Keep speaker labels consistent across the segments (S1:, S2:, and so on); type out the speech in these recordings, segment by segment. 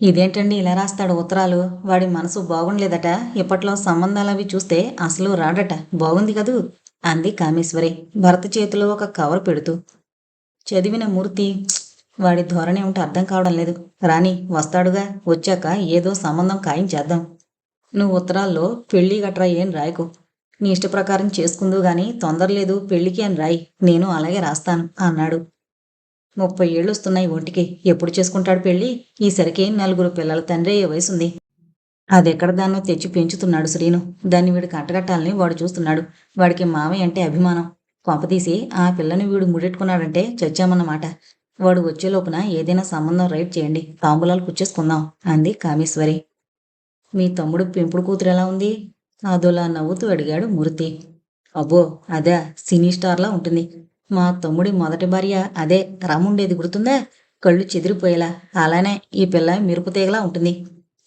S1: ఇదేంటండి ఇలా రాస్తాడు ఉత్తరాలు? వాడి మనసు బాగుండలేదట. ఇప్పట్లో సంబంధాలు అవి చూస్తే అసలు రాడట. బాగుంది కదూ? అంది కామేశ్వరి. భర్త చేతిలో ఒక కవర్ పెడుతూ. చదివిన మూర్తి వాడి ధోరణి ఏమిటో అర్థం కావడం లేదు. రాని వస్తాడుగా. వచ్చాక ఏదో సంబంధం ఖాయం చేద్దాం. నువ్వు ఉత్తరాల్లో పెళ్ళి గట్రా ఏం రాయకు. నీ ఇష్ట ప్రకారం చేసుకుందు గాని తొందర లేదు పెళ్ళికి అని రాయి. నేను అలాగే రాస్తాను అన్నాడు. ముప్పై ఏళ్ళు వస్తున్నాయి ఒంటికి. ఎప్పుడు చేసుకుంటాడు పెళ్ళి? ఈసరికి నలుగురు పిల్లల తండ్రి వయసుంది. అదెక్కడ దాన్నో తెచ్చి పెంచుతున్నాడు శ్రీను. దాన్ని వీడు కట్టగట్టాలని వాడు చూస్తున్నాడు. వాడికి మావయ్య అంటే అభిమానం. కొంపతీసి ఆ పిల్లని వీడు ముడెట్టుకున్నాడంటే చచ్చామన్నమాట. వాడు వచ్చేలోపున ఏదైనా సంబంధం రైట్ చేయండి. తాంబూలాలు కుచ్చేసుకుందాం అంది కామేశ్వరి. మీ తమ్ముడు పెంపుడు కూతురు ఎలా ఉంది? అదోలా నవ్వుతూ అడిగాడు మూర్తి. అబ్బో అదే సినీ స్టార్లా ఉంటుంది. మా తమ్ముడి మొదటి భార్య అదే రమ్ముండేది గుర్తుందా? కళ్ళు చెదిరిపోయేలా. అలానే ఈ పిల్ల మెరుపు తీగలా ఉంటుంది.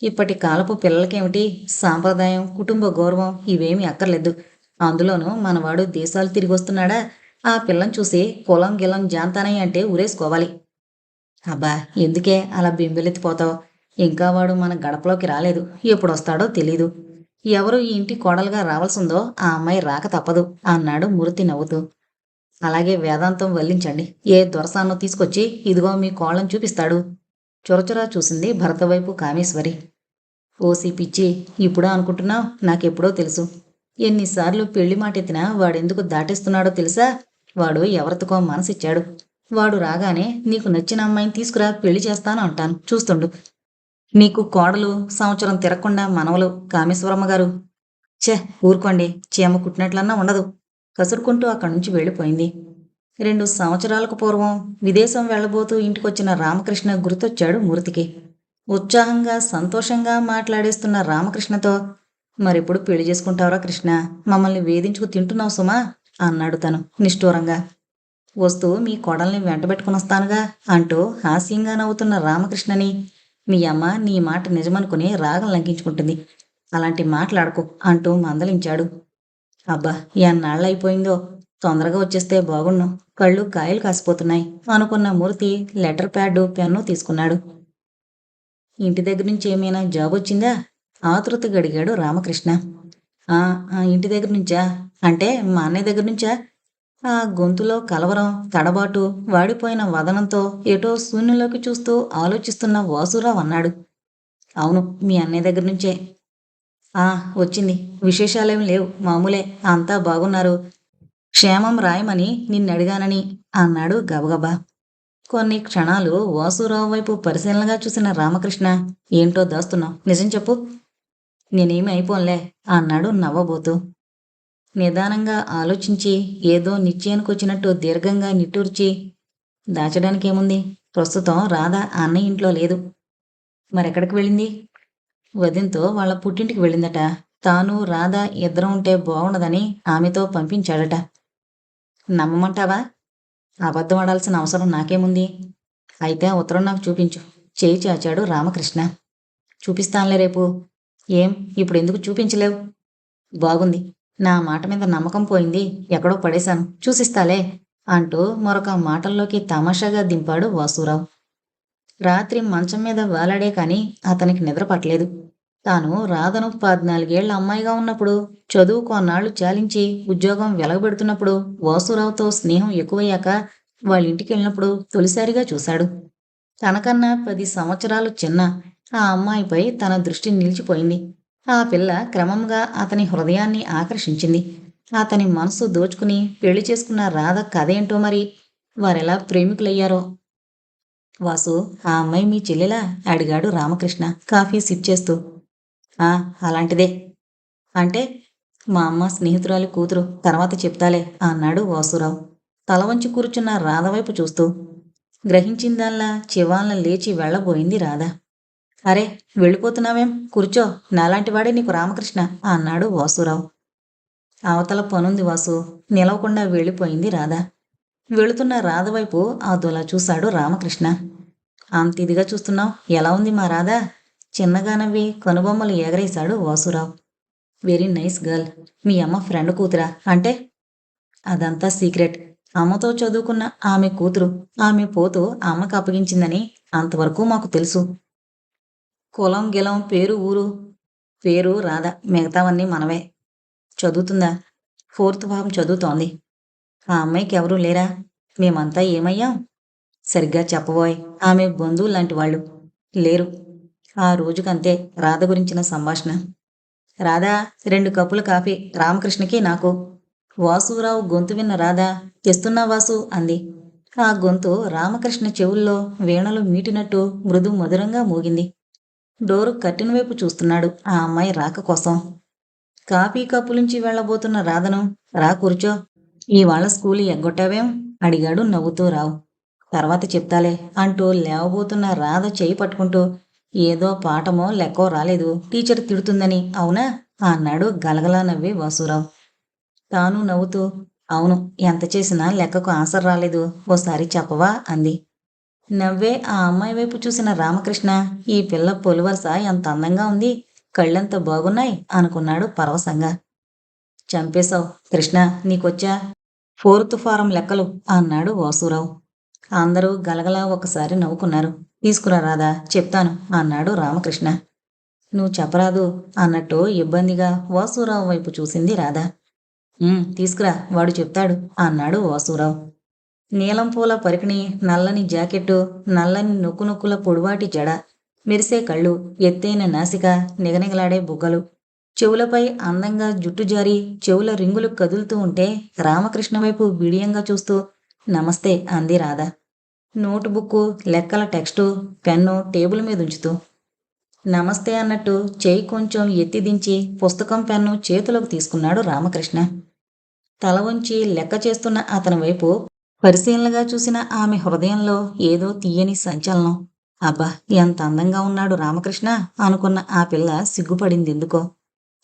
S1: ఇప్పటి కాలపు పిల్లలకేమిటి? సాంప్రదాయం కుటుంబ గౌరవం ఇవేమీ అక్కర్లేదు. అందులోనూ మనవాడు దేశాలు తిరిగి వస్తున్నాడా? ఆ పిల్లని చూసి కులం గిలం జాంతానయ్య అంటే ఊరేసుకోవాలి. అబ్బా ఎందుకే అలా బింబెలెత్తిపోతావు? ఇంకా వాడు మన గడపలోకి రాలేదు. ఎప్పుడు వస్తాడో తెలీదు. ఎవరు ఈ ఇంటి కోడలుగా రావాల్సిందో ఆ అమ్మాయి రాక తప్పదు అన్నాడు మూర్తి నవ్వుతూ. అలాగే వేదాంతం వల్లించండి. ఏ దొరసాన్నో తీసుకొచ్చి ఇదిగో మీ కోళ్ళను చూపిస్తాడు. చొరచొరా చూసింది భరత వైపు కామేశ్వరి. ఓసి పిచ్చి ఇప్పుడో అనుకుంటున్నావు నాకెప్పుడో తెలుసు. ఎన్నిసార్లు పెళ్ళి మాట ఎత్తినా వాడెందుకు దాటేస్తున్నాడో తెలుసా? వాడు ఎవరితోకో మనసిచ్చాడు. వాడు రాగానే నీకు నచ్చిన అమ్మాయిని తీసుకురా పెళ్ళి చేస్తాను అంటాను. చూస్తుండు. నీకు కోడలు సంవత్సరం తిరగకుండా మనవలు కామేశ్వరమ్మ గారు ఛే ఊరుకోండి. చీమ కుట్టినట్లన్నా ఉండదు. కసురుకుంటూ అక్కడి నుంచి వెళ్ళిపోయింది. రెండు సంవత్సరాలకు పూర్వం విదేశం వెళ్ళబోతూ ఇంటికొచ్చిన రామకృష్ణ గుర్తొచ్చాడు మూర్తికి. ఉత్సాహంగా సంతోషంగా మాట్లాడేస్తున్న రామకృష్ణతో మరెప్పుడు పెళ్ళి చేసుకుంటావురా కృష్ణ మమ్మల్ని వేధించుకు తింటున్నావు సుమా అన్నాడు తను నిష్ఠూరంగా. వస్తూ మీ కోడల్ని వెంటబెట్టుకుని వస్తానుగా అంటూ హాస్యంగా నవ్వుతున్న రామకృష్ణని మీ అమ్మ నీ మాట నిజమనుకుని రాగం లంకించుకుంటుంది అలాంటి మాట్లాడకు అంటూ మందలించాడు. అబ్బా ఎన్నాళ్ళైపోయిందో. తొందరగా వచ్చేస్తే బాగుండు. కళ్ళు కాయలు కాసిపోతున్నాయి. అనుకున్న మూర్తి లెటర్ ప్యాడ్ పెన్ను తీసుకున్నాడు. ఇంటి దగ్గర నుంచి ఏమైనా జాబ్ వచ్చిందా? ఆతృతగా అడిగాడు రామకృష్ణ. "ఆ, ఇంటి దగ్గర నుంచా? అంటే మా అన్నయ్య దగ్గర నుంచా? ఆ గొంతులో కలవరం తడబాటు వాడిపోయిన వదనంతో ఎటో శూన్యంలోకి చూస్తూ ఆలోచిస్తున్న వాసురావు అన్నాడు. అవును మీ అన్నయ్య దగ్గర నుంచే. వచ్చింది. విశేషాలేం లేవు. మామూలే. అంతా బాగున్నారు. క్షేమం రాయమని నిన్నడిగానని అన్నాడు గబగబా. కొన్ని క్షణాలు వాసురావు వైపు పరిశీలనగా చూసిన రామకృష్ణ ఏంటో దాస్తున్నావు? నిజం చెప్పు. నేనేమి అయిపోన్లే అన్నాడు నవ్వబోతూ. నిదానంగా ఆలోచించి ఏదో నిశ్చయానికి వచ్చినట్టు దీర్ఘంగా నిట్టూర్చి దాచడానికేముంది? ప్రస్తుతం రాధ అన్న అన్నయ్య ఇంట్లో లేదు. మరెక్కడికి వెళ్ళింది? వదిన్తో వాళ్ళ పుట్టింటికి వెళ్ళిందట. తాను రాధ ఇద్దరం ఉంటే బాగుండదని ఆమెతో పంపించాడట. నమ్మమంటావా? అబద్ధం ఆడాల్సిన అవసరం నాకేముంది? అయితే ఆ ఉత్తరం నాకు చూపించు. చేయి చాచాడు రామకృష్ణ. చూపిస్తానులే రేపు. ఏం? ఇప్పుడు ఎందుకు చూపించలేవు? బాగుంది. నా మాట మీద నమ్మకం పోయింది. ఎక్కడో పడేశాను. చూసిస్తాలే అంటూ మరొక మాటల్లోకి తమాషాగా దింపాడు వాసురావు. రాత్రి మంచం మీద వాలాడే కాని అతనికి నిద్ర పట్టలేదు. తాను రాధను పద్నాలుగేళ్ళ అమ్మాయిగా ఉన్నప్పుడు చదువు కొన్నాళ్ళు చాలించి ఉద్యోగం వెలగబెడుతున్నప్పుడు వాసురావుతో స్నేహం ఎక్కువయ్యాక వాళ్ళ ఇంటికి వెళ్ళినప్పుడు తొలిసారిగా చూశాడు. తనకన్నా పది సంవత్సరాలు చిన్న ఆ అమ్మాయిపై తన దృష్టి నిలిచిపోయింది. ఆ పిల్ల క్రమంగా అతని హృదయాన్ని ఆకర్షించింది. అతని మనసు దోచుకుని పెళ్ళి చేసుకున్న రాధ కథ ఏంటో మరి వారెలా ప్రేమికులయ్యారో వాసు ఆ అమ్మాయి మీ చెల్లెలా? అడిగాడు రామకృష్ణ. కాఫీ సిప్ చేస్తూ ఆ అలాంటిదే. అంటే మా అమ్మ స్నేహితురాలి కూతురు తర్వాత చెప్తాలే అన్నాడు వాసురావు. తల వంచి కూర్చున్న రాధ వైపు చూస్తూ గ్రహించిందల్లా చివాలన లేచి వెళ్ళబోయింది రాధ. అరే వెళ్ళిపోతున్నావేం? కూర్చో నాలాంటి వాడే నీకు రామకృష్ణ అన్నాడు వాసురావు. అవతల పనుంది వాసు నిలవకుండా వెళ్ళిపోయింది రాధ. వెళుతున్న రాధ వైపు అదోలా చూశాడు రామకృష్ణ. అంత ఇదిగా చూస్తున్నావు ఎలా ఉంది మా రాధ? చిన్నగా నవ్వి కనుబొమ్మలు ఎగరేశాడు వాసురావు. వెరీ నైస్ గర్ల్ మీ అమ్మ ఫ్రెండ్ కూతురా? అంటే? అదంతా సీక్రెట్ అమ్మతో చదువుకున్న ఆమె కూతురు. ఆమె పోతూ అమ్మకు అప్పగించిందని అంతవరకు మాకు తెలుసు. కులం గిలం పేరు ఊరు. పేరు రాధ. మిగతావన్నీ మనవే. చదువుతుందా? ఫోర్త్ భావం చదువుతోంది. ఆ అమ్మాయికి ఎవరూ లేరా? మేమంతా ఏమయ్యాం? సరిగ్గా చెప్పబోయ్. ఆమె బంధువులు లాంటి వాళ్ళు లేరు. ఆ రోజుకంతే రాధ గురించిన సంభాషణ. రాధా రెండు కప్పుల కాఫీ రామకృష్ణకి నాకు. వాసురావు గొంతు విన్న రాధ తెస్తున్నా వాసు అంది. ఆ గొంతు రామకృష్ణ చెవుల్లో వీణలు మీటినట్టు మృదు మధురంగా మోగింది. డోరు కట్టిన వైపు చూస్తున్నాడు ఆ అమ్మాయి రాక కోసం. కాఫీ కప్పు నుంచి వెళ్ళబోతున్న రాధను రా కూర్చో. ఇవాళ స్కూల్ ఎగ్గొట్టావేం? అడిగాడు నవ్వుతూ రావు. తర్వాత చెప్తాలే అంటూ లేవబోతున్న రాధ చేయి పట్టుకుంటూ ఏదో పాఠమో లెక్కో రాలేదు టీచర్ తిడుతుందని అవునా? అన్నాడు గలగలా నవ్వి వాసురావు. తాను నవ్వుతూ అవును ఎంత చేసినా లెక్కకు ఆన్సర్ రాలేదు ఓసారి చెప్పవా? అంది. నవ్వే ఆ అమ్మాయి వైపు చూసిన రామకృష్ణ ఈ పిల్ల పొలివరస ఎంత అందంగా ఉంది కళ్ళెంత బాగున్నాయి అనుకున్నాడు పరవశంగా. చంపేశావు కృష్ణ నీకొచ్చా? ఫోర్త్ ఫారం లెక్కలు అన్నాడు వాసురావు. అందరూ గలగలా ఒకసారి నవ్వుకున్నారు. తీసుకురా రాదా చెప్తాను అన్నాడు రామకృష్ణ. నువ్వు చెప్పరాదు అన్నట్టు ఇబ్బందిగా వాసురావు వైపు చూసింది రాధా. తీసుకురా వాడు చెప్తాడు అన్నాడు వాసురావు. నీలం పూల పరికిణి నల్లని జాకెట్టు నల్లని నొక్కు నొక్కుల పొడువాటి జడ మెరిసే కళ్ళు ఎత్తైన నాసిక నిగనిగలాడే బుగ్గలు చెవులపై అందంగా జుట్టు జారి చెవుల రింగులు కదులుతూ ఉంటే రామకృష్ణ వైపు బిడియంగా చూస్తూ నమస్తే అంది రాధ. నోటుబుక్కు లెక్కల టెక్స్టు పెన్ను టేబుల్ మీద ఉంచుతూ. నమస్తే అన్నట్టు చేయి కొంచెం ఎత్తి దించి పుస్తకం పెన్ను చేతిలోకి తీసుకున్నాడు రామకృష్ణ. తల వంచి లెక్క చేస్తున్న అతని వైపు పరిశీలనగా చూసిన ఆమె హృదయంలో ఏదో తీయని సంచలనం. అబ్బా ఎంత అందంగా ఉన్నాడు రామకృష్ణ అనుకున్న ఆ పిల్ల సిగ్గుపడింది ఎందుకో.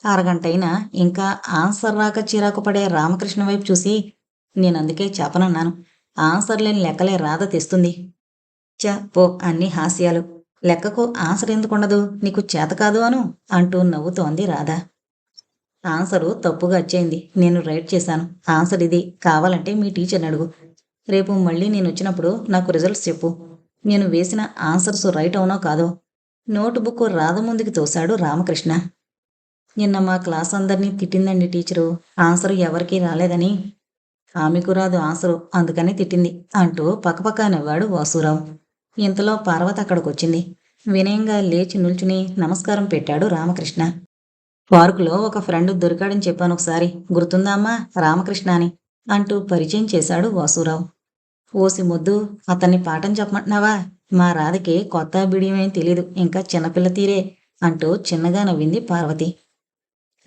S1: అరగంటైనా ఇంకా ఆన్సర్ రాక చిరాకు పడే రామకృష్ణ వైపు చూసి నేనందుకే చెప్పనన్నాను ఆన్సర్ లేని లెక్కలే రాధ తెస్తుంది. చ పో అన్ని హాస్యాలు. లెక్కకు ఆన్సర్ ఎందుకుండదు? నీకు చేత కాదు అను అంటూ నవ్వుతోంది రాధ. ఆన్సరు తప్పుగా వచ్చేయింది నేను రైట్ చేశాను. ఆన్సర్ ఇది. కావాలంటే మీ టీచర్ని అడుగు. రేపు మళ్ళీ నేను వచ్చినప్పుడు నాకు రిజల్ట్స్ చెప్పు. నేను వేసిన ఆన్సర్స్ రైట్ అవునో కాదో? నోటు బుక్ రాధ ముందుకు తోశాడు రామకృష్ణ. నిన్న మా క్లాస్ అందరినీ తిట్టిందండి టీచరు. ఆన్సర్ ఎవరికీ రాలేదని. ఆమెకు రాదు ఆన్సరు అందుకని తిట్టింది అంటూ పక్కపక్క నవ్వాడు వాసురావు. ఇంతలో పార్వతి అక్కడికొచ్చింది. వినయంగా లేచి నిల్చుని నమస్కారం పెట్టాడు రామకృష్ణ. పార్కులో ఒక ఫ్రెండ్ దొరికాడని చెప్పాను ఒకసారి. గుర్తుందా అమ్మా? రామకృష్ణ అని అంటూ పరిచయం చేశాడు వాసురావు. ఓసి ముద్దు అతన్ని పాఠం చెప్పమంటున్నావా? మా రాధకి కొత్త బిడియమేం తెలీదు. ఇంకా చిన్నపిల్ల తీరే అంటూ చిన్నగా నవ్వింది పార్వతి.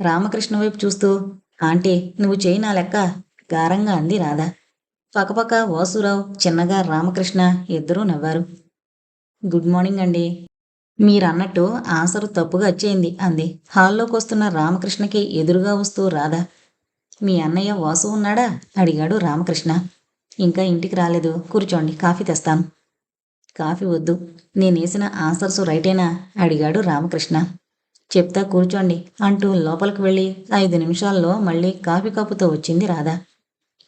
S1: రామకృష్ణ వైపు చూస్తూ ఆంటీ నువ్వు చేయి నా లెక్క? గారంగా అంది రాధ. పక్కపక్క వాసురావు చిన్నగా రామకృష్ణ ఇద్దరూ నవ్వారు. గుడ్ మార్నింగ్ అండి. మీరన్నట్టు ఆన్సర్ తప్పుగా వచ్చేయింది అంది. హాల్లోకి వస్తున్న రామకృష్ణకి ఎదురుగా వస్తూ రాధ మీ అన్నయ్య వాసు ఉన్నాడా? అడిగాడు రామకృష్ణ. ఇంకా ఇంటికి రాలేదు. కూర్చోండి. కాఫీ తెస్తాను. కాఫీ వద్దు. నేనేసిన ఆన్సర్స్ రైటేనా? అడిగాడు రామకృష్ణ. చెప్తా కూర్చోండి అంటూ లోపలికి వెళ్ళి ఐదు నిమిషాల్లో మళ్ళీ కాఫీ కప్పుతో వచ్చింది రాధ.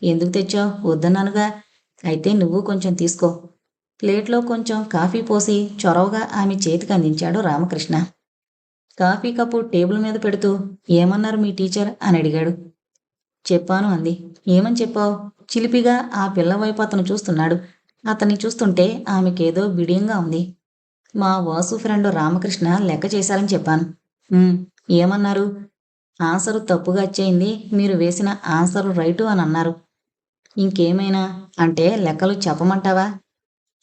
S1: ఎందుకు తెచ్చావు? వద్దన్నానుగా. అయితే నువ్వు కొంచెం తీసుకో. ప్లేట్లో కొంచెం కాఫీ పోసి చొరవగా ఆమె చేతికి అందించాడు రామకృష్ణ. కాఫీ కప్పు టేబుల్ మీద పెడుతూ ఏమన్నారు మీ టీచర్? అని అడిగాడు. చెప్పాను అంది. ఏమని చెప్పావు? చిలిపిగా ఆ పిల్ల వైపు అతను చూస్తున్నాడు. అతన్ని చూస్తుంటే ఆమెకేదో బిడియంగా ఉంది. మా వాసు ఫ్రెండ్ రామకృష్ణ లెక్క చేశారని చెప్పాను. ఏమన్నారు? ఆన్సరు తప్పుగా వచ్చేయింది మీరు వేసిన ఆన్సర్ రైటు అని అన్నారు. ఇంకేమైనా? అంటే లెక్కలు చెప్పమంటావా?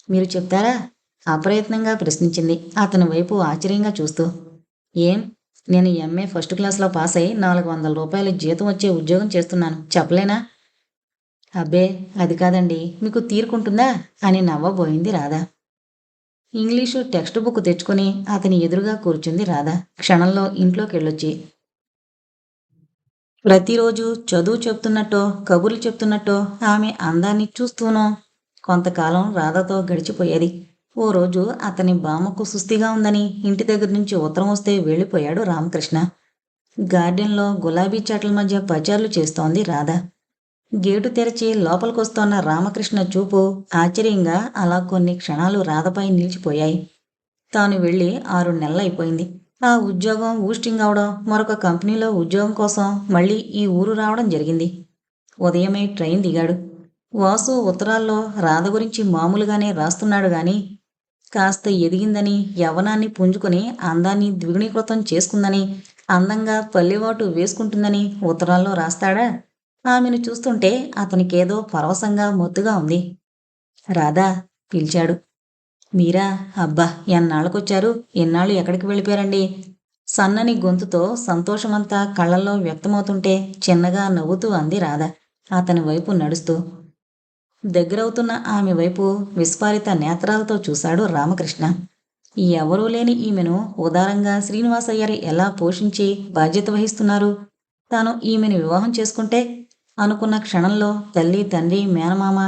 S1: మీరు చెప్తారా? అప్రయత్నంగా ప్రశ్నించింది. అతని వైపు ఆశ్చర్యంగా చూస్తూ ఏం? నేను ఎంఏ ఫస్ట్ క్లాస్లో పాస్ అయి నాలుగు వందల రూపాయల జీతం వచ్చే ఉద్యోగం చేస్తున్నాను. చెప్పలేనా? అబ్బే అది కాదండి. మీకు తీరుకుంటుందా? అని నవ్వబోయింది రాధా. ఇంగ్లీషు టెక్స్ట్ బుక్ తెచ్చుకొని అతని ఎదురుగా కూర్చుంది రాధ. క్షణంలో ఇంట్లోకి వెళ్ళొచ్చి ప్రతిరోజు చదువు చెప్తున్నట్టో కబుర్లు చెప్తున్నట్టో ఆమె అందాన్ని చూస్తూనో కొంతకాలం రాధతో గడిచిపోయేది. ఓ రోజు అతని బామ్మకు సుస్థిగా ఉందని ఇంటి దగ్గర నుంచి ఉత్తరం వస్తే వెళ్ళిపోయాడు రామకృష్ణ. గార్డెన్లో గులాబీ చెట్ల మధ్య పచార్లు చేస్తోంది రాధ. గేటు తెరిచి లోపలికొస్తోన్న రామకృష్ణ చూపు ఆశ్చర్యంగా అలా కొన్ని క్షణాలు రాధపై నిలిచిపోయాయి. తాను వెళ్ళి ఆరు నెలలైపోయింది. ఆ ఉద్యోగం ఊస్టింగ్ అవడం మరొక కంపెనీలో ఉద్యోగం కోసం మళ్ళీ ఈ ఊరు రావడం జరిగింది. ఉదయమే ట్రైన్ దిగాడు. వాసు ఉత్తరాల్లో రాధ గురించి మామూలుగానే రాస్తున్నాడు గాని కాస్త ఎదిగిందని యవ్వనాన్ని పుంజుకొని అందాన్ని ద్విగుణీకృతం చేసుకుందని అందంగా పల్లెవాటు వేసుకుంటుందని ఉత్తరాల్లో రాస్తాడా? ఆమెను చూస్తుంటే అతనికేదో పరవశంగా మొత్తుగా ఉంది. రాధా పిలిచాడు. మీరా అబ్బా ఎన్నాళ్ళకొచ్చారు? ఎన్నాళ్ళు ఎక్కడికి వెళ్ళిపోయారండి? సన్నని గొంతుతో సంతోషమంతా కళ్ళల్లో వ్యక్తమవుతుంటే చిన్నగా నవ్వుతూ అంది రాధ. అతని వైపు నడుస్తూ. దగ్గరవుతున్న ఆమె వైపు విస్ఫారిత నేత్రాలతో చూశాడు రామకృష్ణ. ఎవరూ లేని ఈమెను ఉదారంగా శ్రీనివాసయ్యర్ ఎలా పోషించి బాధ్యత వహిస్తున్నారు? తాను ఈమెను వివాహం చేసుకుంటే అనుకున్న క్షణంలో తల్లి తండ్రి మేనమామ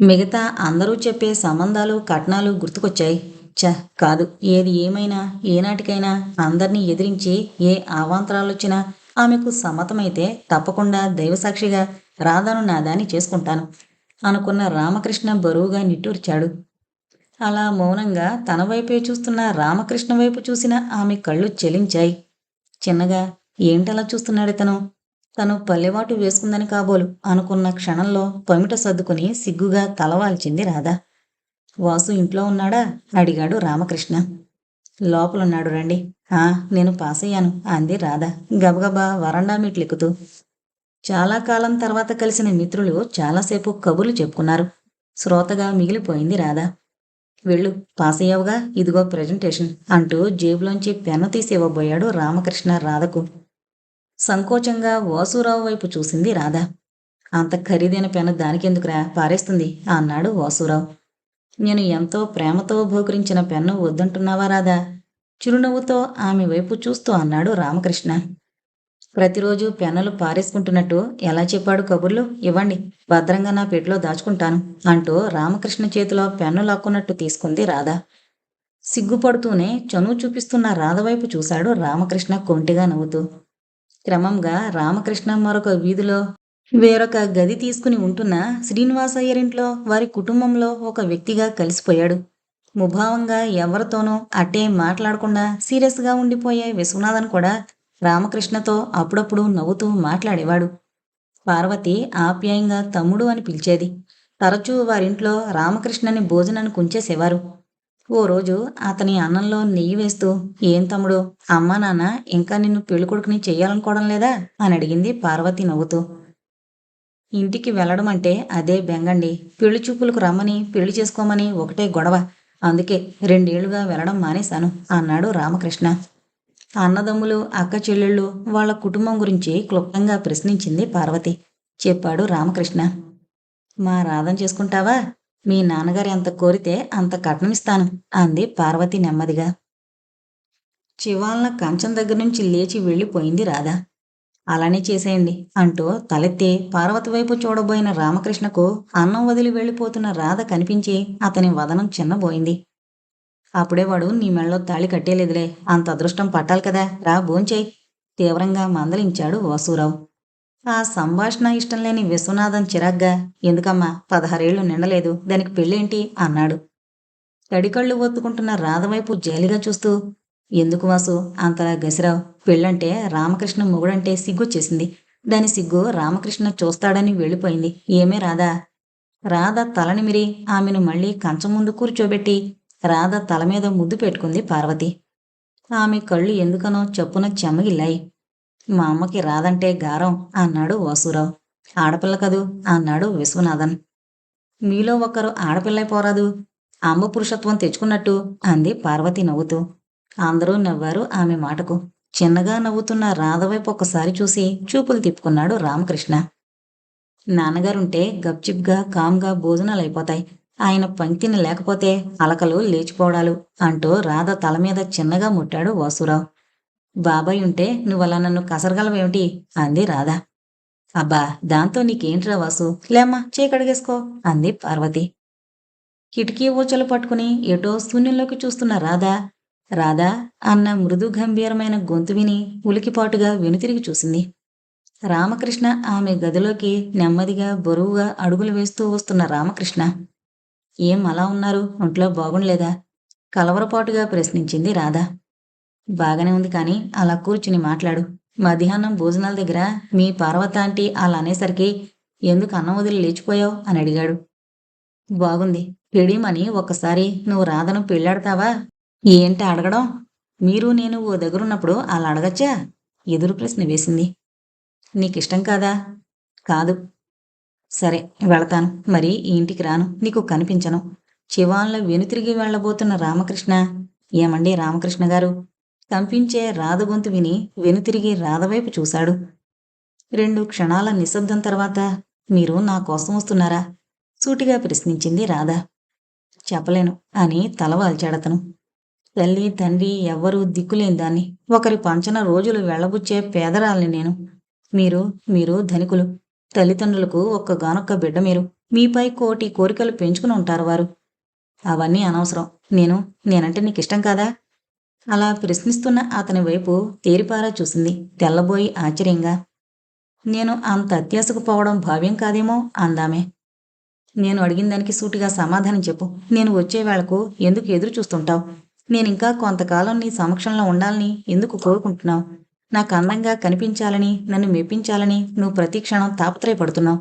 S1: మిగతా అందరూ చెప్పే సంబంధాలు కట్నాలు గుర్తుకొచ్చాయి. చ కాదు. ఏది ఏమైనా ఏనాటికైనా అందరినీ ఎదిరించి ఏ అవాంతరాలొచ్చినా ఆమెకు సమ్మతమైతే తప్పకుండా దైవసాక్షిగా రాధను నాదాన్ని చేసుకుంటాను అనుకున్న రామకృష్ణ బరువుగా నిట్టూర్చాడు. అలా మౌనంగా తన వైపే చూస్తున్న రామకృష్ణ వైపు చూసిన ఆమె కళ్ళు చెలించాయి. చిన్నగా ఏంటలా చూస్తున్నాడు తను తను పల్లెవాటు వేసుకుందని కాబోలు అనుకున్న క్షణంలో పమిట సర్దుకుని సిగ్గుగా తలవాల్చింది రాధ. వాసు ఇంట్లో ఉన్నాడా? అడిగాడు రామకృష్ణ. లోపలున్నాడు రండి. ఆ నేను పాస్ అయ్యాను అంది రాధ. గబగబా వరండా మీట్లెక్కుతూ. చాలా కాలం తర్వాత కలిసిన మిత్రులు చాలాసేపు కబుర్లు చెప్పుకున్నారు. శ్రోతగా మిగిలిపోయింది రాధ. వెళ్ళు పాస్ అయ్యావుగా ఇదిగో ప్రజెంటేషన్ అంటూ జేబులోంచి పెన్ను తీసి ఇవ్వబోయాడు రామకృష్ణ రాధకు. సంకోచంగా వాసురావు వైపు చూసింది రాధ. అంత ఖరీదైన పెన్ను దానికెందుకురా? పారేస్తుంది అన్నాడు వాసురావు. నేను ఎంతో ప్రేమతో భోకరించిన పెన్ను వద్దంటున్నావా రాధా? చిరునవ్వుతో ఆమె వైపు చూస్తూ అన్నాడు రామకృష్ణ. ప్రతిరోజు పెన్నులు పారేసుకుంటున్నట్టు ఎలా చెప్పాడు కబుర్లు? ఇవ్వండి భద్రంగా నా పెట్లో దాచుకుంటాను అంటూ రామకృష్ణ చేతిలో పెన్ను లాక్కున్నట్టు తీసుకుంది రాధ. సిగ్గుపడుతూనే చనువు చూపిస్తున్న రాధ వైపు చూశాడు రామకృష్ణ కొంటిగా నవ్వుతూ. క్రమంగా రామకృష్ణ మరొక వీధిలో వేరొక గది తీసుకుని ఉంటున్న శ్రీనివాసయ్యరింట్లో వారి కుటుంబంలో ఒక వ్యక్తిగా కలిసిపోయాడు. ముభావంగా ఎవరితోనూ అట్టే మాట్లాడకుండా సీరియస్గా ఉండిపోయే విశ్వనాథన్ కూడా రామకృష్ణతో అప్పుడప్పుడు నవ్వుతూ మాట్లాడేవాడు. పార్వతి ఆప్యాయంగా తమ్ముడు అని పిలిచేది. తరచూ వారింట్లో రామకృష్ణని భోజనాన్ని కుంచేసేవారు. ఓ రోజు అతని అన్నంలో నెయ్యి వేస్తూ ఏం తమ్ముడు? అమ్మా నాన్న ఇంకా నిన్ను పెళ్ళికొడుకుని చేయాలనుకోవడం లేదా? అని అడిగింది పార్వతి నవ్వుతూ. ఇంటికి వెళ్ళడం అంటే అదే బెంగండి. పెళ్ళి చూపులకు రమ్మని పెళ్ళి చేసుకోమని ఒకటే గొడవ. అందుకే రెండేళ్ళుగా వెళ్ళడం మానేశాను అన్నాడు రామకృష్ణ. అన్నదమ్ములు అక్క చెల్లెళ్ళు వాళ్ళ కుటుంబం గురించి క్లుప్తంగా ప్రశ్నించింది పార్వతి. చెప్పాడు రామకృష్ణ. మా రాధం చేసుకుంటావా? మీ నాన్నగారు ఎంత కోరితే అంత కట్నం ఇస్తాను అంది పార్వతి నెమ్మదిగా. చివాలన కంచం దగ్గర నుంచి లేచి వెళ్ళిపోయింది రాధ. అలానే చేసేయండి అంటూ తలెత్తి పార్వతి వైపు చూడబోయిన రామకృష్ణకు అన్నం వదిలి వెళ్ళిపోతున్న రాధ కనిపించి అతని వదనం చిన్నబోయింది. అప్పుడే వాడు నీ మెళ్ళలో తాళి కట్టేలేదులే అంత అదృష్టం పట్టాలి కదా రా భోంచేయి తీవ్రంగా మందలించాడు వాసురావు. ఆ సంభాషణ ఇష్టం లేని విశ్వనాథం చిరాగ్గా ఎందుకమ్మా పదహారేళ్ళు నిండలేదు దానికి పెళ్ళేంటి? అన్నాడు. తడికళ్ళు ఒత్తుకుంటున్న రాధవైపు జాలిగా చూస్తూ ఎందుకు వాసు అంతలా గసిరావు? పెళ్ళంటే రామకృష్ణ మొగుడంటే సిగ్గొచ్చేసింది దాని సిగ్గు రామకృష్ణ చూస్తాడని వెళ్ళిపోయింది. ఏమే రాధా? రాధ తలనిమిరి ఆమెను మళ్ళీ కంచం ముందు కూర్చోబెట్టి రాధ తల మీద ముద్దు పెట్టుకుంది పార్వతి. ఆమె కళ్ళు ఎందుకనో చెప్పున చెమ్మగిల్లాయి మా అమ్మకి రాదంటే గారం అన్నాడు వాసురావు. ఆడపిల్ల కదూ అన్నాడు విశ్వనాథన్. మీలో ఒకరు ఆడపిల్లైపోరాదు అమ్మ పురుషత్వం తెచ్చుకున్నట్టు అంది పార్వతి నవ్వుతూ. అందరూ నవ్వారు ఆమె మాటకు. చిన్నగా నవ్వుతున్న రాధవైపు ఒకసారి చూసి చూపులు తిప్పుకున్నాడు రామకృష్ణ. నాన్నగారుంటే గప్చిప్గా కామ్గా భోజనాలు అయిపోతాయి ఆయన పంక్తిని లేకపోతే అలకలు లేచిపోవడాలు అంటూ రాధ తల మీద చిన్నగా ముట్టాడు వాసురావు. బాబాయ్ ఉంటే నువ్వలా నన్ను కసరగలవేమిటి అంది రాధ. అబ్బా దాంతో నీకేంట్రా వాసు? లేమ్మా చేకడిగేసుకో అంది పార్వతి. కిటికీ ఊచలు పట్టుకుని ఎటో శూన్యంలోకి చూస్తున్న రాధ. రాధా అన్న మృదు గంభీరమైన గొంతు విని ఉలికిపాటుగా వెనుతిరిగి చూసింది. రామకృష్ణ ఆమె గదిలోకి నెమ్మదిగా బరువుగా అడుగులు వేస్తూ వస్తున్న రామకృష్ణ. ఏం అలా ఉన్నారు? ఒంట్లో బాగుండలేదా? కలవరపాటుగా ప్రశ్నించింది రాధా. బాగానే ఉంది కానీ అలా కూర్చుని మాట్లాడు. మధ్యాహ్నం భోజనాల దగ్గర మీ పార్వత ఆంటీ అలా అనేసరికి ఎందుకు అన్నం వదిలి లేచిపోయావు అని అడిగాడు. బాగుంది పిడిమని ఒక్కసారి నువ్వు రాధను పెళ్ళాడతావా? ఏంటి అడగడం? మీరు నేను ఓ దగ్గరున్నప్పుడు అలా అడగచ్చా? ఎదురు ప్రశ్న వేసింది. నీకిష్టం కాదా? కాదు. సరే వెళతాను. మరి ఇంటికి రాను. నీకు కనిపించను. శివాన్లో వెనుతిరిగి వెళ్ళబోతున్న రామకృష్ణ. ఏమండి రామకృష్ణ గారు? కంపించే రాధగొంతు విని వెనుతిరిగి రాధవైపు చూశాడు. రెండు క్షణాల నిశ్శబ్దం తర్వాత మీరు నా కోసం వస్తున్నారా? సూటిగా ప్రశ్నించింది రాధ. చెప్పలేను అని తల వాల్చాడతను తల్లి తండ్రి ఎవ్వరూ దిక్కులేని దాన్ని. ఒకరి పంచన రోజులు వెళ్ళబుచ్చే పేదరాల్ని నేను. మీరు మీరు ధనికులు. తల్లిదండ్రులకు ఒక్కగానొక్క బిడ్డ మీరు. మీపై కోటి కోరికలు పెంచుకుని ఉంటారు వారు. అవన్నీ అనవసరం. నేను నేనంటే నీకు ఇష్టం కాదా? అలా ప్రశ్నిస్తున్న అతని వైపు తేరిపారా చూసింది. తెల్లబోయి ఆశ్చర్యంగా నేను అంత అత్యాశకు పోవడం భావ్యం కాదేమో అందామే. నేను అడిగిన దానికి సూటిగా సమాధానం చెప్పు. నేను వచ్చే వేళకు ఎందుకు ఎదురు చూస్తుంటావు? నేను ఇంకా కొంతకాలం నీ సమక్షంలో ఉండాలని ఎందుకు కోరుకుంటున్నావు? నాకు అందంగా కనిపించాలని నన్ను మెప్పించాలని నువ్వు ప్రతి క్షణం తాపత్రయపడుతున్నావు.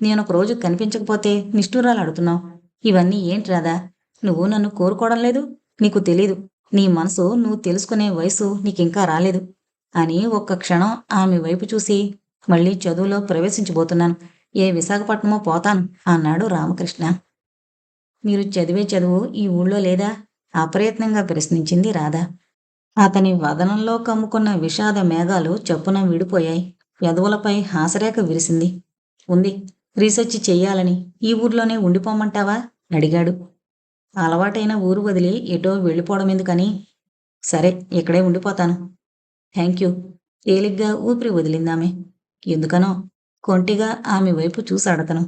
S1: నేను ఒక రోజు కనిపించకపోతే నిష్ఠూరాలు అడుగుతున్నావు ఇవన్నీ ఏంటి రాదా నువ్వు నన్ను కోరుకోవడం లేదు? నీకు తెలీదు. నీ మనసు నువ్వు తెలుసుకునే వయసు నీకింకా రాలేదు. అని ఒక్క క్షణం ఆమె వైపు చూసి మళ్ళీ చదువులో ప్రవేశించబోతున్నాను. ఏ విశాఖపట్నమో పోతాను అన్నాడు రామకృష్ణ. మీరు చదివే చదువు ఈ ఊళ్ళో లేదా? అప్రయత్నంగా ప్రశ్నించింది రాధ. అతని వదనంలో కమ్ముకున్న విషాద మేఘాలు చప్పున విడిపోయాయి. యదువులపై హాసరేఖ విరిసింది. ఉంది రీసెర్చ్ చెయ్యాలని ఈ ఊర్లోనే ఉండిపోమంటావా? అడిగాడు. అలవాటైన ఊరు వదిలి ఎటో వెళ్ళిపోవడం ఎందుకని? సరే ఇక్కడే ఉండిపోతాను. Thank you. తేలిగ్గా ఊపిరి వదిలిందామె. ఎందుకనో కొంటిగా ఆమె వైపు చూసాడతను.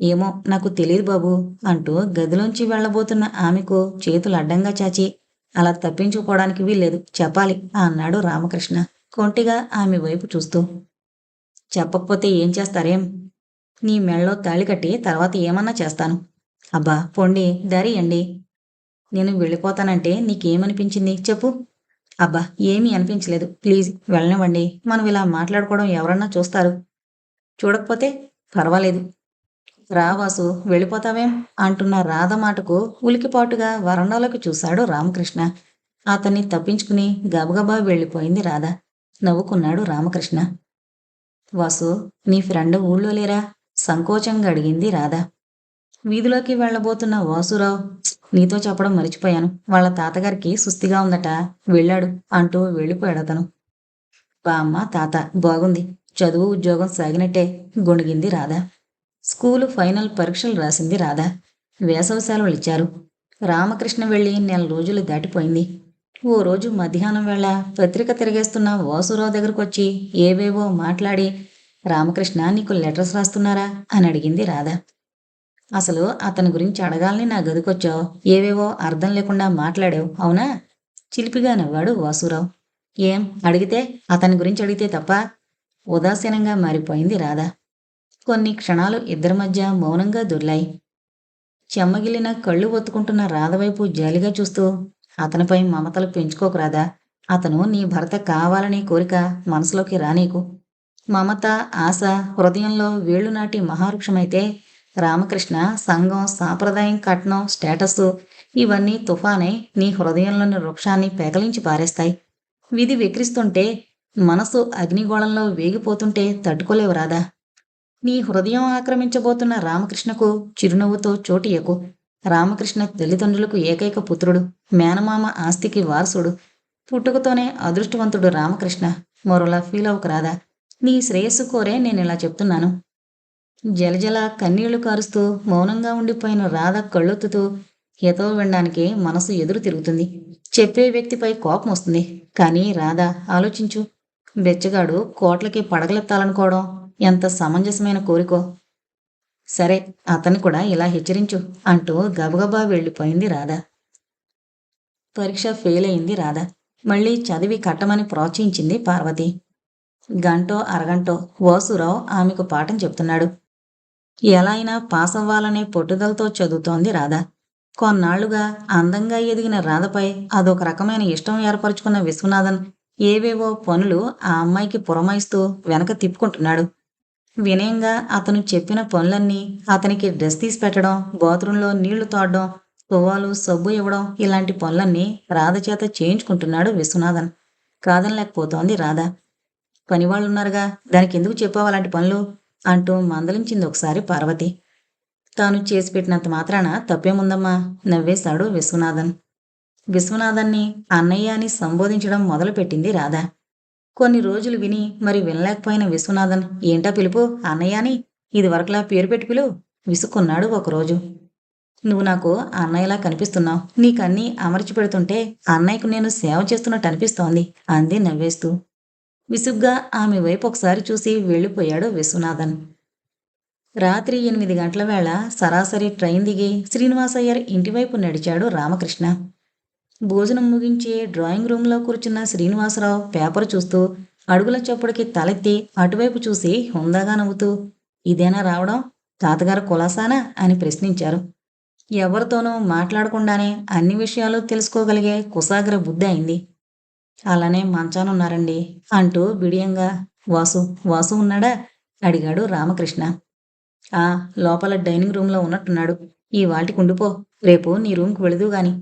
S1: ఏమో నాకు తెలియదు బాబు అంటూ గదిలోంచి వెళ్ళబోతున్న ఆమెకు చేతులు అడ్డంగా చాచి అలా తప్పించుకోవడానికి వీల్లేదు చెప్పాలి అన్నాడు రామకృష్ణ కొంటిగా ఆమె వైపు చూస్తూ. చెప్పకపోతే ఏం చేస్తారేం? నీ మెళ్ళో తాళి కట్టి తర్వాత ఏమన్నా చేస్తాను. అబ్బా పొండి దరి అండి. నేను వెళ్ళిపోతానంటే నీకేమనిపించింది? చెప్పు. అబ్బా ఏమీ అనిపించలేదు. ప్లీజ్ వెళ్ళనివ్వండి. మనం ఇలా మాట్లాడుకోవడం ఎవరన్నా చూస్తారు. చూడకపోతే పర్వాలేదు. రావాసు వెళ్ళిపోతావేం? అంటున్న రాధ మాటకు ఉలికిపాటుగా వరండాలోకి చూశాడు రామకృష్ణ. అతన్ని తప్పించుకుని గబగబా వెళ్ళిపోయింది రాధ. నవ్వుకున్నాడు రామకృష్ణ. వాసు నీ ఫ్రెండ్ ఊళ్ళో లేరా? సంకోచంగా అడిగింది రాధ. వీధిలోకి వెళ్ళబోతున్న వాసురావు నీతో చెప్పడం మర్చిపోయాను. వాళ్ళ తాతగారికి సుస్థిగా ఉందట. వెళ్ళాడు అంటూ వెళ్ళిపోయాడు అతను. బామ్మ తాత బాగుంది. చదువు ఉద్యోగం సాగినట్టే గొణిగింది రాధ. స్కూలు ఫైనల్ పరీక్షలు రాసింది రాధ. వేసవి సెలవులు ఇచ్చారు. రామకృష్ణ వెళ్ళి నెల రోజులు దాటిపోయింది. ఓ రోజు మధ్యాహ్నం వేళ పత్రిక తిరిగేస్తున్న వాసురావు దగ్గరకు వచ్చి ఏవేవో మాట్లాడి రామకృష్ణ నీకు లెటర్స్ రాస్తున్నారా? అని అడిగింది రాధ. అసలు అతని గురించి అడగాలని నా గదికొచ్చావు. ఏవేవో అర్థం లేకుండా మాట్లాడావు. అవునా? చిలిపిగా నవ్వాడు వాసురావు. ఏం? అడిగితే? అతని గురించి అడిగితే తప్ప? ఉదాసీనంగా మారిపోయింది రాధ. కొన్ని క్షణాలు ఇద్దరి మధ్య మౌనంగా దొర్లాయి. చెమ్మగిలిన కళ్ళు ఒత్తుకుంటున్న రాధవైపు జాలిగా చూస్తూ అతనిపై మమతలు పెంచుకోకురాదా అతను నీ భర్త కావాలనే కోరిక మనసులోకి రానీకు. మమత ఆశ హృదయంలో వేళ్ళు నాటి మహావృక్షమైతే రామకృష్ణ సంఘం సాంప్రదాయం కట్నం స్టేటస్ ఇవన్నీ తుఫానే నీ హృదయంలోని వృక్షాన్ని పెకలించి పారేస్తాయి. విధి వెక్రిస్తుంటే మనసు అగ్నిగోళంలో వేగిపోతుంటే తట్టుకోలేవు రాదా నీ హృదయం ఆక్రమించబోతున్న రామకృష్ణకు చిరునవ్వుతో చోటియకు రామకృష్ణ తల్లిదండ్రులకు ఏకైక పుత్రుడు మేనమామ ఆస్తికి వారసుడు. పుట్టుకతోనే అదృష్టవంతుడు రామకృష్ణ. మరోలా ఫీల్ అవ్వకు రాదా నీ శ్రేయస్సు కోరే నేను ఇలా చెప్తున్నాను. జలజల కన్నీళ్ళు కారుస్తూ మౌనంగా ఉండిపోయిన రాధ కళ్ళొత్తుతూ హితో వినడానికి మనసు ఎదురు తిరుగుతుంది. చెప్పే వ్యక్తిపై కోపం వస్తుంది. కానీ రాధ ఆలోచించు. బెచ్చగాడు కోట్లకి పడగలెత్తాలనుకోవడం ఎంత సమంజసమైన కోరికో. సరే అతన్ని కూడా ఇలా హెచ్చరించు అంటూ గబగబా వెళ్ళిపోయింది రాధ. పరీక్ష ఫెయిల్ అయింది రాధ. మళ్ళీ చదివి కట్టమని ప్రోత్సహించింది పార్వతి. గంటో అరగంటో వాసురావు ఆమెకు పాఠం చెప్తున్నాడు ఎలా అయినా పాస్ అవ్వాలనే పట్టుదలతో చదువుతోంది రాధ. కొన్నాళ్ళుగా అందంగా ఎదిగిన రాధపై అదొక రకమైన ఇష్టం ఏర్పరచుకున్న విశ్వనాథన్ ఏవేవో పనులు ఆ అమ్మాయికి పురమాయిస్తూ వెనక తిప్పుకుంటున్నాడు. వినయంగా అతను చెప్పిన పనులన్నీ అతనికి డ్రెస్ తీసి పెట్టడం బాత్రూంలో నీళ్ళు తోడడం తువ్వాలు సబ్బు ఇవ్వడం ఇలాంటి పనులన్నీ రాధ చేత చేయించుకుంటున్నాడు విశ్వనాథన్. కాదనలేకపోతోంది రాధ. పనివాళ్ళున్నారుగా దానికి ఎందుకు చెప్పావు అలాంటి పనులు? అంటూ మందలించింది ఒకసారి పార్వతి. తాను చేసి పెట్టినంత మాత్రాన తప్పేముందమ్మా? నవ్వేశాడు విశ్వనాథన్. విశ్వనాథన్ని అన్నయ్య అని సంబోధించడం మొదలుపెట్టింది రాధ. కొన్ని రోజులు విని మరి వినలేకపోయిన విశ్వనాథన్ ఏంటా పిలుపు? అన్నయ్య అని ఇదివరకులా పేరు పెట్టి పిలు? విసుక్కున్నాడు ఒకరోజు. నువ్వు నాకు అన్నయ్యలా కనిపిస్తున్నావు. నీకన్నీ అమర్చి పెడుతుంటే అన్నయ్యకు నేను సేవ చేస్తున్నట్టు అనిపిస్తోంది అంది నవ్వేస్తూ. విసుగ్గా ఆమె వైపు ఒకసారి చూసి వెళ్ళిపోయాడు విశ్వనాథన్. రాత్రి ఎనిమిది గంటల వేళ సరాసరి ట్రైన్ దిగి శ్రీనివాసయ్యర్ ఇంటివైపు నడిచాడు రామకృష్ణ. భోజనం ముగించి డ్రాయింగ్ రూమ్లో కూర్చున్న శ్రీనివాసరావు పేపర్ చూస్తూ అడుగుల చప్పుడుకి తలెత్తి అటువైపు చూసి హుందాగా నవ్వుతూ ఇదేనా రావడం? తాతగారు కులాసానా? అని ప్రశ్నించారు. ఎవరితోనూ మాట్లాడకుండానే అన్ని విషయాలు తెలుసుకోగలిగే కుసాగర బుద్ధి అయింది. అలానే మంచానున్నారండి అంటూ బిడియంగా వాసు వాసు ఉన్నాడా? అడిగాడు రామకృష్ణ. ఆ లోపల డైనింగ్ రూమ్లో ఉన్నట్టున్నాడు. ఈ వాటికి ఉండిపో రేపు నీ రూమ్కి వెళదు గాని.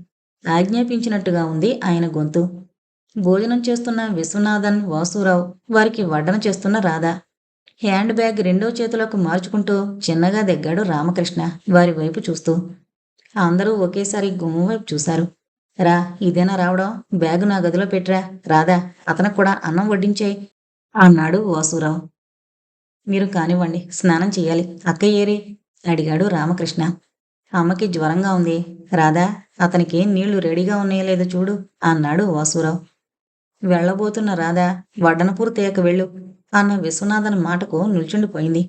S1: ఆజ్ఞాపించినట్టుగా ఉంది ఆయన గొంతు. భోజనం చేస్తున్న విశ్వనాథన్ వాసురావు వారికి వడ్డన చేస్తున్న రాధా. హ్యాండ్ బ్యాగ్ రెండో చేతులకు మార్చుకుంటూ చిన్నగా దగ్గాడు రామకృష్ణ వారి వైపు చూస్తూ. అందరూ ఒకేసారి గుమ్మం వైపు చూశారు. రా ఇదేనా రావడం? బ్యాగు నా గదిలో పెట్టరా రాదా అతనికి కూడా అన్నం వడ్డించాయి అన్నాడు వాసురావు. మీరు కానివ్వండి స్నానం చేయాలి. అక్క ఏరి? అడిగాడు రామకృష్ణ. అమ్మకి జ్వరంగా ఉంది. రాదా అతనికి నీళ్ళు రెడీగా ఉన్నాయో లేదో చూడు అన్నాడు వాసురావు. వెళ్ళబోతున్న రాధా వడ్డనపూర్ తేక వెళ్ళు అన్న విశ్వనాథన్ మాటకు నిల్చుండిపోయింది.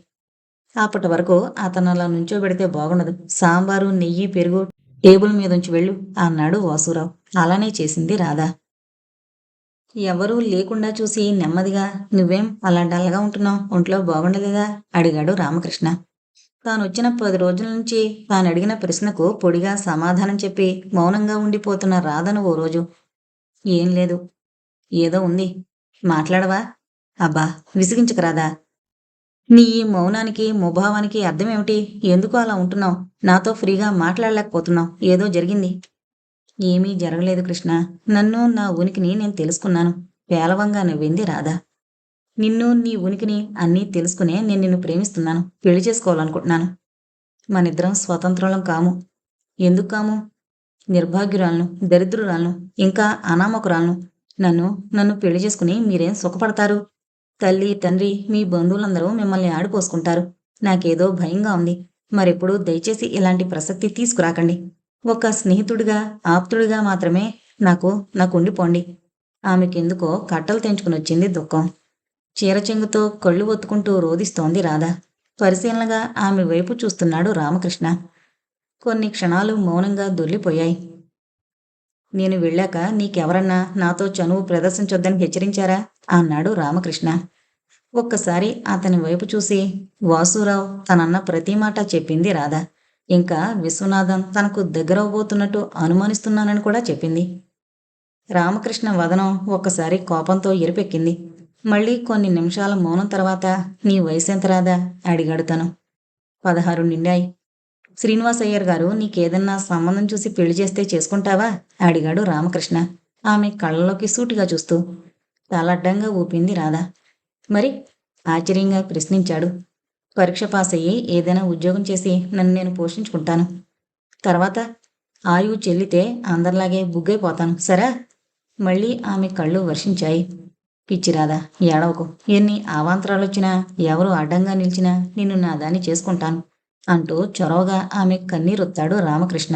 S1: అప్పటి వరకు అతను అలా నుంచోబెడితే బాగుండదు. సాంబారు నెయ్యి పెరుగు టేబుల్ మీదుంచి వెళ్ళు అన్నాడు వాసురావు. అలానే చేసింది రాధా. ఎవరూ లేకుండా చూసి నెమ్మదిగా నువ్వేం అలా డల్గా ఉంటున్నావు? ఒంట్లో బాగుండలేదా? అడిగాడు రామకృష్ణ. తాను వచ్చిన పది రోజుల నుంచి తాను అడిగిన ప్రశ్నకు పొడిగా సమాధానం చెప్పి మౌనంగా ఉండిపోతున్న రాధను ఓ రోజు ఏం లేదు ఏదో ఉంది. మాట్లాడవా? అబ్బా విసిగించకరాదా నీ ఈ మౌనానికి ముభావానికి అర్థమేమిటి? ఎందుకు అలా ఉంటున్నావు? నాతో ఫ్రీగా మాట్లాడలేకపోతున్నావు. ఏదో జరిగింది. ఏమీ జరగలేదు కృష్ణ. నన్ను నా ఉనికిని నేను తెలుసుకున్నాను. పేలవంగా నవ్వింది రాధా. నిన్ను నీ ఉనికిని అన్నీ తెలుసుకునే నేను నిన్ను ప్రేమిస్తున్నాను. పెళ్ళి చేసుకోవాలనుకుంటున్నాను. మనిద్దరం స్వతంత్రం కాము. ఎందుకు కాము? నిర్భాగ్యురాలను దరిద్రురాలను ఇంకా అనామకురాలను. నన్ను నన్ను పెళ్ళి చేసుకుని మీరేం సుఖపడతారు? తల్లి తండ్రి మీ బంధువులందరూ మిమ్మల్ని ఆడిపోసుకుంటారు. నాకేదో భయంగా ఉంది. మరెప్పుడు దయచేసి ఇలాంటి ప్రసక్తి తీసుకురాకండి. ఒక స్నేహితుడిగా ఆప్తుడిగా మాత్రమే నాకు నాకు ఉండిపోండి. ఆమెకెందుకో కట్టలు తెంచుకుని వచ్చింది దుఃఖం. చీరచెంగుతో కళ్ళు ఒత్తుకుంటూ రోదిస్తోంది రాధ. పరిశీలనగా ఆమె వైపు చూస్తున్నాడు రామకృష్ణ. కొన్ని క్షణాలు మౌనంగా దొల్లిపోయాయి నేను వెళ్ళాక నీకెవరన్నా నాతో చనువు ప్రదర్శించొద్దని హెచ్చరించారా? అన్నాడు రామకృష్ణ. ఒక్కసారి అతని వైపు చూసి వాసురావు తనన్న ప్రతి మాట చెప్పింది రాధ. ఇంకా విశ్వనాథం తనకు దగ్గరవబోతున్నట్టు అనుమానిస్తున్నానని కూడా చెప్పింది. రామకృష్ణ వదనం ఒక్కసారి కోపంతో ఎరిపెక్కింది. మళ్ళీ కొన్ని నిమిషాల మౌనం తర్వాత నీ వయసెంత రాదా అడిగాడు తను. పదహారు నిండాయి. శ్రీనివాసయ్యర్ గారు నీకేదన్నా సంబంధం చూసి పెళ్ళి చేస్తే చేసుకుంటావా? అడిగాడు రామకృష్ణ. ఆమె కళ్ళలోకి సూటిగా చూస్తూ తలడ్డంగా ఊపింది రాధా. మరి ఆశ్చర్యంగా ప్రశ్నించాడు. పరీక్ష పాస్ అయ్యి ఏదైనా ఉద్యోగం చేసి నన్ను నేను పోషించుకుంటాను. తర్వాత ఆయువు చెల్లితే అందరిలాగే బుగ్గైపోతాను సరే? మళ్ళీ ఆమె కళ్ళు వర్షించాయి. పిచ్చిరాదా ఏడవకు. ఎన్ని అవాంతరాలొచ్చినా ఎవరు అడ్డంగా నిలిచినా నిన్ను నా దాన్ని చేసుకుంటాను. అంటూ చొరవగా ఆమె కన్నీరొత్తాడు రామకృష్ణ.